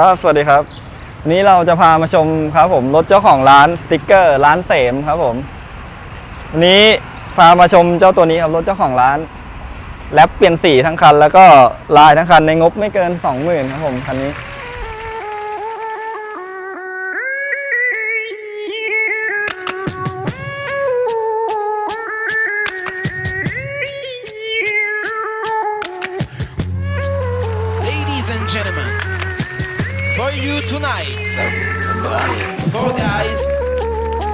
ครับ สวัสดีครับ วันนี้เราจะพามาชมครับผมรถเจ้าของร้านสติกเกอร์ร้านเสมครับผม วันนี้พามาชมเจ้าตัวนี้ครับรถเจ้าของร้านแลปเปลี่ยนสีทั้งคัน แล้วก็ลายทั้งคันในงบไม่เกิน20,000ครับผมคันนี้ Ladies and gentlemen, for you tonight, four guys,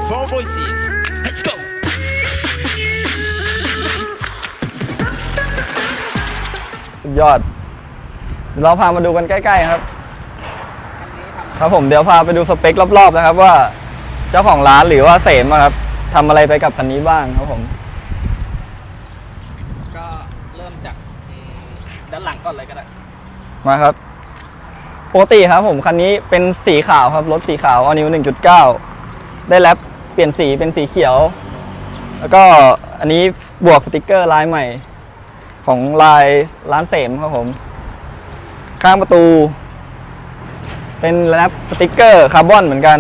four voices. Let's go! สุดยอดเดี๋ยวเราพามาดูกันใกล้ ๆ ครับ ครับผมเดี๋ยวพาไปดูสเปครอบๆนะครับ ว่าเจ้าของร้านหรือว่าเสมอะครับทำอะไรไปกับคันนี้บ้างครับผม ก็เริ่มจากอืมด้านหลังก่อนเลยก็ได้ มาครับ ปกติครับผมคันนี้เป็นสีขาวครับ รถสีขาวออนิว 1.9 ได้แรปเปลี่ยนสีเป็นสีเขียว แล้วก็อันนี้บวกสติกเกอร์ลายใหม่ ของลายร้านเสมครับผม ข้างประตู เป็นแรปสติกเกอร์คาร์บอนเหมือนกัน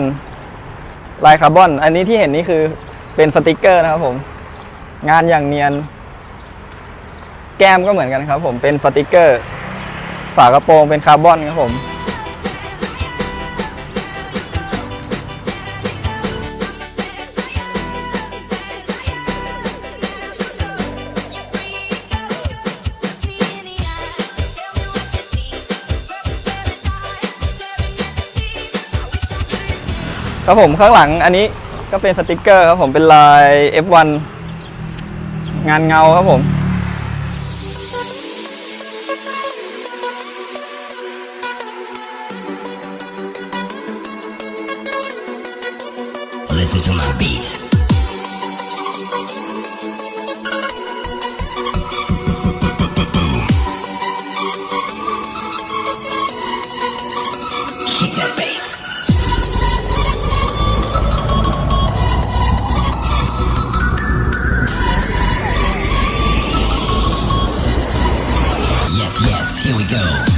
ลายคาร์บอน อันนี้ที่เห็นนี่คือเป็นสติกเกอร์นะครับผม งานอย่างเนียน แก้มก็เหมือนกันครับผมเป็นสติกเกอร์ ฝากระโปรงเป็นคาร์บอนครับผม ครับผมข้างหลังอันนี้ก็เป็นสติกเกอร์ครับผมเป็นลาย F1 งานเงาครับผม Listen to my beats. Go.